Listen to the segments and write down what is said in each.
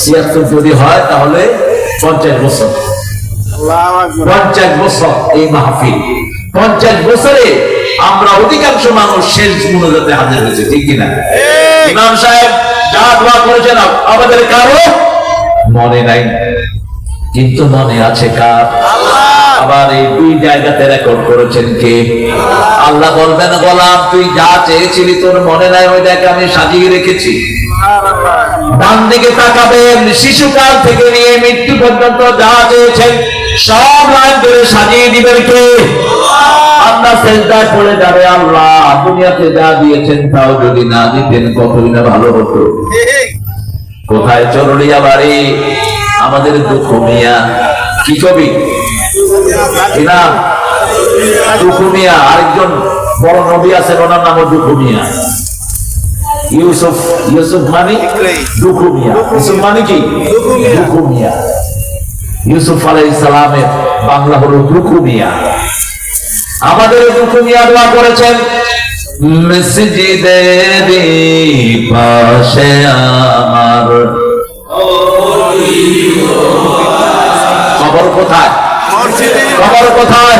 ছিয়াত্তর যদি হয় তাহলে পঞ্চাশ বছর। পঞ্চাশ বছর এই মাহফিল। পঞ্চাশ বছরে আমরা অধিকাংশ মানুষ শেষ মনোজাতে হাজির হয়েছে ঠিক কিনা? ইমাম সাহেব যা দোয়া করেছেন আমাদের কারও মনে নাই। কিন্তু মনে আছে কার? আবার এই দুই জায়গাতে রেকর্ড করেছেন কে? আল্লাহ বলবেন, গোলাম, তুই যা চেয়েছিলি তোর মনে নাই, ওই দেখ আমি সাজিয়ে রেখেছি। ডান দিকে তাকাবেন শিশুকাল থেকে নিয়ে মৃত্যু পর্যন্ত যা চেয়েছেন, সব লাইন ধরে সাজিয়ে দিবেন কে? পড়ে যাবে, আল্লাহ, দুনিয়াতে যা দিয়েছেন তাও যদি না দিতেন, কতই না ভালো হতো। কোথায় চরড়িয়া বাড়ি? আমাদের দুঃখ মিয়া, কি কবি? কি নাম দুঃখু মিয়া আরেকজন বড় নবী আছেন ওনার নাম দুঃখু মিয়া ইউসুফ ইউসুফ মানে দুঃখু মিয়া ইউসুফ মানে কি? দুঃখু মিয়া ইউসুফ আলাইহিস সালামের বাংলা হলো দুঃখু মিয়া আমাদের দুঃখু মিয়া দোয়া করেছেন মসজিদের পাশে আমার খবর কোথায়? খবর কোথায়?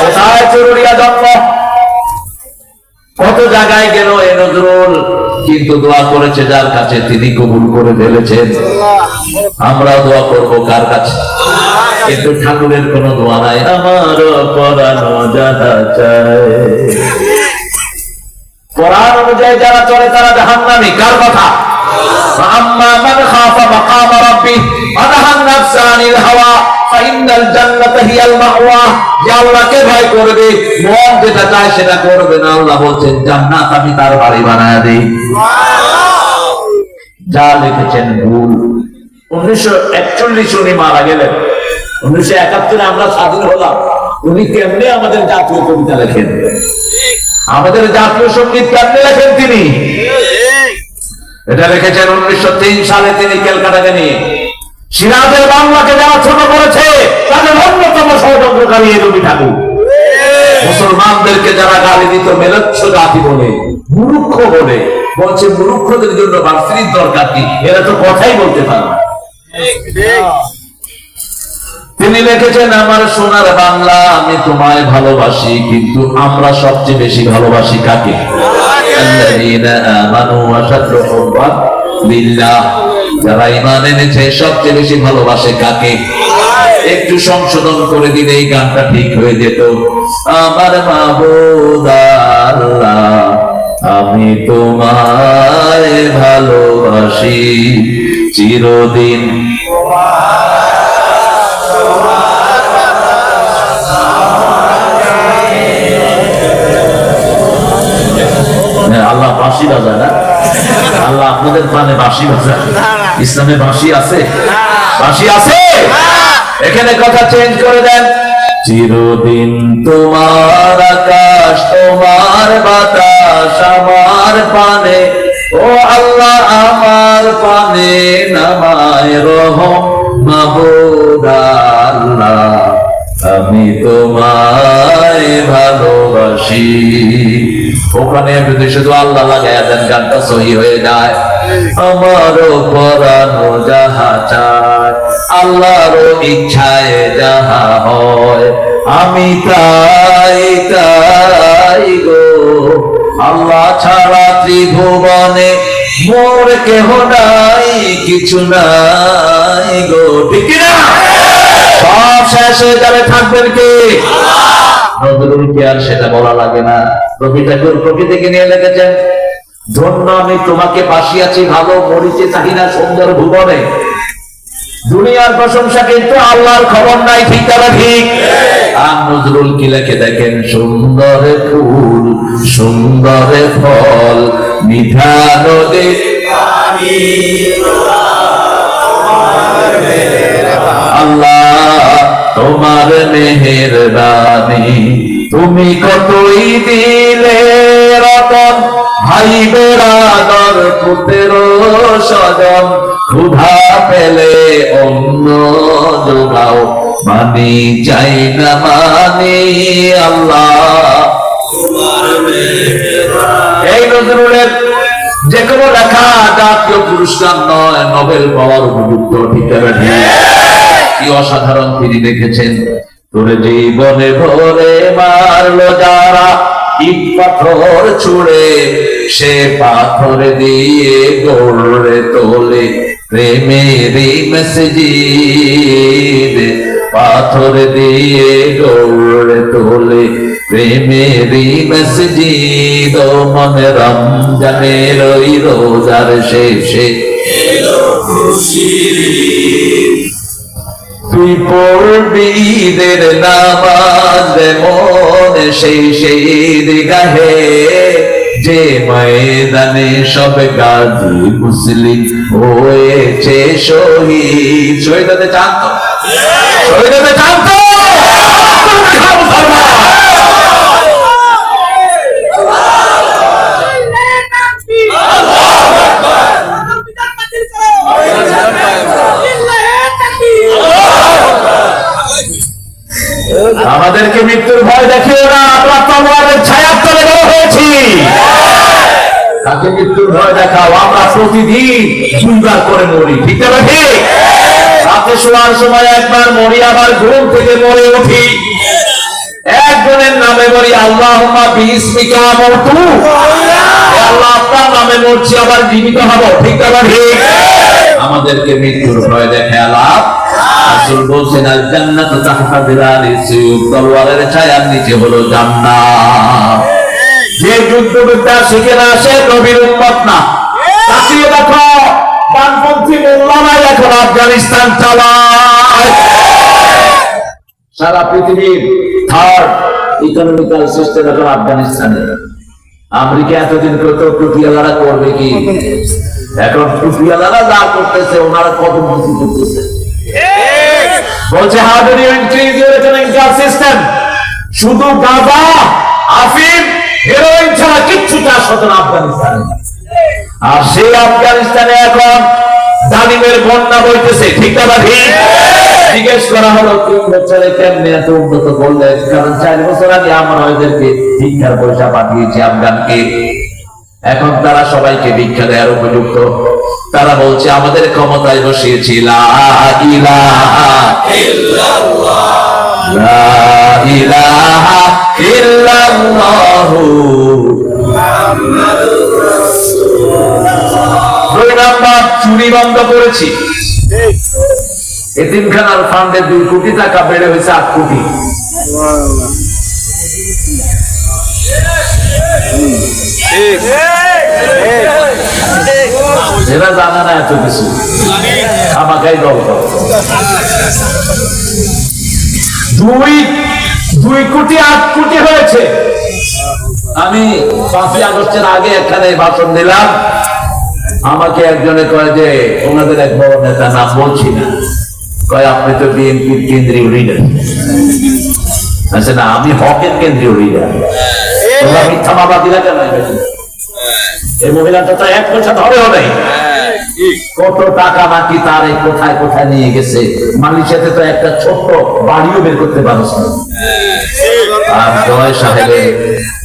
কোথায় চুরুলিয়া জন্ম? কত জায়গায় গেল এ নজরুল? কিন্তু দোয়া করেছে যার কাছে তিনি কবুল করে ফেলেছেন। আমরা দোয়া করব কার কাছে? কিন্তু ঠাকুরের কোন দোয়া নাই। আমার কোরআন অনুযায়ী যারা চলে তারা জাহান্নামী। কার কথা? فأما من خاف مقام ربه ونهى النفس عن الهوى فإن الجنة هي المأوى যে আল্লাহকে ভয় করবে মন যেটা চায় সেটা করবে না আল্লাহ বলছেন জান্নাত আমি তার বাড়ি বানায় দিই যা লিখেছেন ভুল উনিশশো একচল্লিশ উনি মারা গেলেন উনিশশো একাত্তরে আমরা স্বাধীন হলাম উনি কেমনে আমাদের জাতীয় কবিতা লেখেন আমাদের জাতীয় সঙ্গীত কেমনে লেখেন তিনি এটা লিখেছেন উনিশশো তিন সালে তিনি ক্যালকাটাকে নিয়ে সিরাজের বাংলাকে যারা ছোট করেছে, তাদের অন্যতম ষড়যন্ত্রকারী এই রবি ঠাকুর। মুসলমানদেরকে যারা গালি দিত, মেলচ্ছ জাতি বলে, মূর্খ বলে, বলছে মূর্খদের জন্য ভার্সিটির দরকার কি? এরা তো কথাই বলতে পারে তিনি লিখেছেন, আমার সোনার বাংলা আমি তোমায় ভালোবাসি, কিন্তু আমরা সবচেয়ে বেশি ভালোবাসি কাকে? الذين آمنوا وشد حبا لله যারা ইমান এনেছে সবচেয়ে বেশি ভালোবাসে কাকে একটু সংশোধন করে দিলে এই গানটা ঠিক হয়ে যেত আমার মাহবুব আল্লাহ আমি তোমায় ভালোবাসি চিরদিন হ্যাঁ, আল্লাহ আপনাদের প্রাণে বাঁশি বাজায় ইসলামে বাঁশি আছে? বাঁশি আছে? এখানে কথা চেঞ্জ করে দেন। চিরদিন তোমার আকাশ তোমার বাতাস আমার পানে ও আল্লাহ আমার পানে নামায় রহম মাহবুদ আল্লাহ। আমি তোমায় ভালোবাসি। ওখানে যদি শুধু আল্লাহ লাগাই দেন, গানটা সহি হয়ে যায়। আমারও পরানো যাহা চায়, আল্লাহর ইচ্ছায় যাহা হয়। আমি তাই তাই গো। আল্লাহ ছাড়া ত্রিভুবনে মোর কেহ নাই, কিছু নাই গো। ঠিক না সব শেষ যাবে থাকবেন কে? নজরুল কি আর সেটা বলা লাগে না? রবি ঠাকুর প্রকৃতিকে নিয়ে লিখেছেন ধন্য আমি তোমাকে বাসিয়াছি ভালো মরিচে চাহি না সুন্দর ভুবনে। দুনিয়ার প্রশংসা কিন্তু আল্লাহর খবর নাই ঠিক তারা ঠিক? আর নজরুল কি লেখে দেখেন সুন্দর ফুল সুন্দর ফল নিধা নদী আল্লাহ তোমার মেহের রানী তুমি কতই দিলে রতন ভাই বেড়াদর পুতের স্বজন। ক্ষুধা পেলে অন্য যোগাও মানি চাই না মানি আল্লাহ। এই নজরুলের যে কোনো লেখা জাতীয় পুরস্কার নয় নোবেল পাওয়ার উপযুক্ত ঠিক আছে কি অসাধারণ তিনি দেখেছেন। তোরে জীবনে ভরে মারলো যারা, ইট পাথর ছুড়ে, সে পাথর দিয়ে গড়ে তোলে। মসজিদ, পাথর দিয়ে গড়ে তোলে। প্রেমেরই মসজিদ ও মনে রমজানের ওই রোজার শেষে। তুই পড়বি ঈদের নামাজ মন সেই সেই দিগাহে। যে ময়দানে সব গাজী মুসলিম হয়েছে শহীদ। শহীদ হতে চান তো? শহীদ হতে চান তো? প্রতিদিন করে মরি, ঠিক ঠিক রাতে শোয়ার সময় একবার মরি, আবার ঘুম থেকে মরে উঠি। একজনের নামে মরি আল্লাহ আল্লাহ আপনার নামে মরছি, আবার জীবিত হব, ঠিক আমাদেরকে মৃত্যুর ভয় দেখে রাসূল বলছেন জান্নাতু তলোয়ারের ছায়ার নিচে হলো জান্নাত। যে যুদ্ধবিদ্যা শিখে না সে নবীর উম্মত না। বামপন্থী মোল্লারাই এখন আফগানিস্তান চালায়। সারা পৃথিবীর থার্ড ইকোনমিক্যাল সিস্টেম এখন আফগানিস্তানে। আমেরিকা এতদিন করতো টুপিওয়ালারা করবে কি? এখন টুপিওয়ালারা যা করতেছে, ওনারা কত মন্ত্রী করতেছে। বলছে how do you increase your economical system শুধু গাঁজা, আফিম হেরোইন ছাড়া কিচ্ছু চাষ হতো না আফগানিস্তানে। আর সেই আফগানিস্তানে এখন জালিমের বন্যা বইতেছে ঠিক না ঠিক? জিজ্ঞেস করা হলো তিন বছরে কেমনে এত উন্নত করলেন কারণ চার বছর আগে আমরা ওদেরকে ভিক্ষার পয়সা পাঠিয়েছি আফগানকে। এখন তারা সবাইকে ভিক্ষা দেওয়ার উপযুক্ত। তারা বলছে আমাদের ক্ষমতায় বসিয়েছি ইলাহা ইল্লাল্লাহু চুরি বন্ধ করেছি। এতিমখানার ফান্ডে দুই কোটি টাকা বেড়ে হয়েছে আট কোটি। এরা জানে না এত কিছু। আমাকেই করো। দুই দুই কোটি আট কোটি হয়েছে। আমি পাঁচই আগস্টের আগে এখানে ভাষণ দিলাম। আমাকে একজনে কয় যে ওনাদের এক বড় নেতা নাম বলছি না। কয় আপনি তো বিএনপির কেন্দ্রীয় লিডার আচ্ছা না আমি হকের কেন্দ্রীয় লিডার তোমরা মিথ্যা বাবা দিলা কেন এই মহিলাটা তো এক পয়সা ধরেও নেই কত টাকা নাকি তার এই কোথায় কোথায় নিয়ে গেছে? মালয়েশিয়াতে তো একটা ছোট্ট বাড়িও বের করতে পারছ না। আর জয় সাহেবের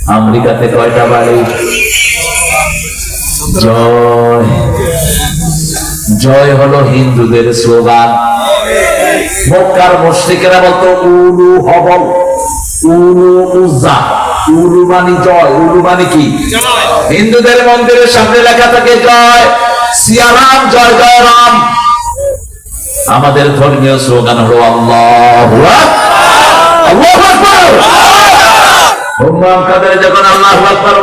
আমেরিকাতে কয়টা বাড়ি? জয়। জয় হলো হিন্দুদের স্লোগান। মক্কার মুশরিকেরা বলতো, উলু হবল, উলু উজ্জা। উলু মানি জয়, উলু মানি কি? হিন্দুদের মন্দিরের সামনে লেখা থাকে, জয় সিয়ারাম, জয় জয় রাম আমাদের ধর্মীয় স্লোগান হলো আল্লাহু আল্লাহু যখন আল্লাহু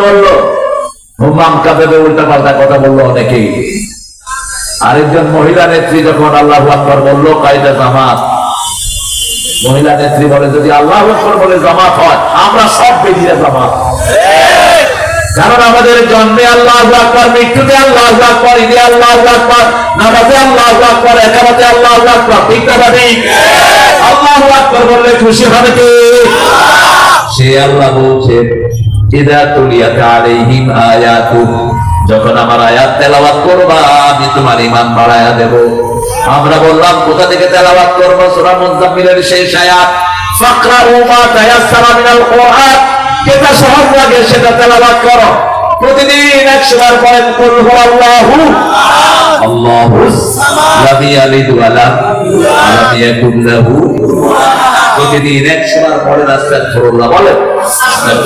বলল? হুম্মাম কাদের উল্টা পাল্টা কথা বলল অনেকেই। আরেকজন মহিলা নেত্রী যখন আল্লাহ আকবর বলল, কায়দা জামাত। মহিলা নেত্রী বলে, যদি আল্লাহ আকবর বলে জামাত হয়, আমরা সব বেরিয়ে জামাত। কারণ আমাদের জন্মে আল্লাহ আকবর, মৃত্যুতে আল্লাহ আকবর, ঈদে আল্লাহ আকবর, নামাজে আল্লাহ আকবর, একামতে আল্লাহ আকবর, ঠিক না ঠিক আল্লাহ আকবর বললে খুশি হবে কি? সে আল্লাহ বলছে ইদা তুলিয়াত আলাইহিম আয়াতু। যখন আমার আয়াত তেলাওয়াত করবা আমি তোমার ঈমান বাড়ায়া দেব। আমরা বললাম কোথা থেকে তেলাওয়াত করব? সূরা মুজাম্মিলের শেষ আয়াত। ফাকরাউ মা তায়াসসারা মিনাল কুরআন। যেটা সহজ লাগে সেটা তেলাওয়াত করো। প্রতিদিন একশোবার পড়েন কুল হুয়াল্লাহু আল্লাহু লাম ইয়ালিদ ওয়া লাম লাম ইয়াকুল লাহু প্রতিদিন একশোবার পড়েন আস্তাগফিরুল্লাহ বলেন।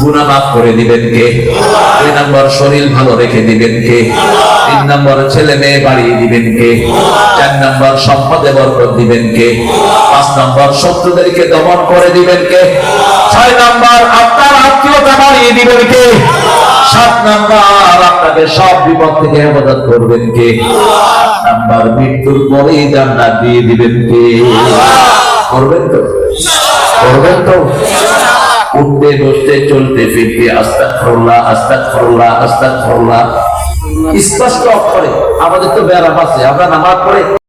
মাফ করে দিবেন কে? দুই নম্বর শরীর ভালো রেখে দিবেন কে? তিন নম্বর ছেলে মেয়ে বাড়িয়ে দিবেন কে? চার নম্বর সম্পদে বরকত দিবেন কে? পাঁচ নম্বর শত্রুদেরকে দমন করে দিবেন কে? ছয় নম্বর আপনার আত্মীয়তা বাড়িয়ে দিবেন কে? সাত নাম্বার আপনাকে সব বিপদ থেকে হেফাজত করবেন কে? নাম্বার মৃত্যুর পরেই জান্নাত দিয়ে দিবেন কে? করবেন তো? করবেন তো? উঠতে, বসতে, চলতে, ফিরতে আস্তাক ফরল্লা আস্তাক ফরল্লা আস্তাক ফরল্লা স্পষ্ট অক্ষরে। আমাদের তো বেড়া আছে, আমরা নামাজ পড়ে